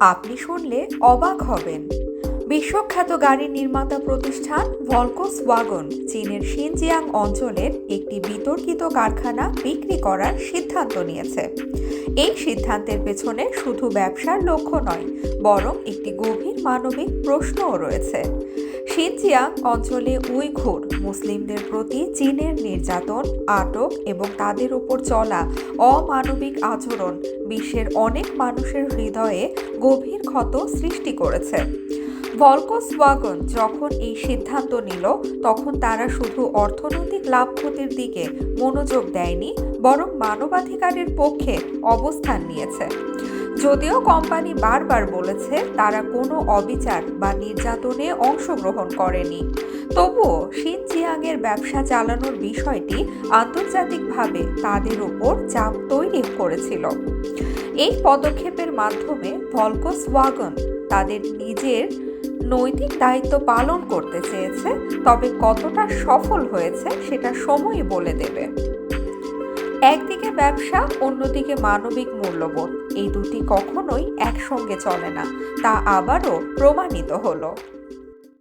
আপনি শুনলে অবাক হবেন। বিশ্বখ্যাত গাড়ির নির্মাতা প্রতিষ্ঠান ভলকোস ওয়াগন চীনের শিনজিয়াং অঞ্চলের একটি বিতর্কিত কারখানা বিক্রি করার সিদ্ধান্ত নিয়েছে। এই সিদ্ধান্তের পেছনে শুধু ব্যবসার লক্ষ্য নয়, বরং একটি গভীর মানবিক প্রশ্নও রয়েছে। শিনজিয়াং অঞ্চলে উইঘুর মুসলিমদের প্রতি চীনের নির্যাতন, আটক এবং তাদের উপর চলা অমানবিক আচরণ বিশ্বের অনেক মানুষের হৃদয়ে গভীর ক্ষত সৃষ্টি করেছে। ভলকোস ওয়াগন যখন এই সিদ্ধান্ত নিল, তখন তারা শুধু অর্থনৈতিক লাভ ক্ষতির দিকে মনোযোগ দেয়নি, বরং মানবাধিকারের পক্ষে অবস্থান নিয়েছে। যদিও কোম্পানি বারবার বলেছে, তারা কোনো অবিচার বা নির্যাতনে অংশগ্রহণ করেনি। তবুও শিনজিয়াংয়ের ব্যবসা চালানোর বিষয়টি আন্তর্জাতিকভাবে তাদের উপর চাপ তৈরি করেছিল। এই পদক্ষেপের মাধ্যমে ভলকোস ওয়াগন তাদের নিজের নৈতিক দায়িত্ব পালন করতে চেয়েছে, তবে কতটা সফল হয়েছে সেটা সময় বলে দেবে। একদিকে ব্যবসা, অন্যদিকে মানবিক মূল্যবোধ। এই দুটি কখনোই একসঙ্গে চলে না, তা আবারও প্রমাণিত হলো।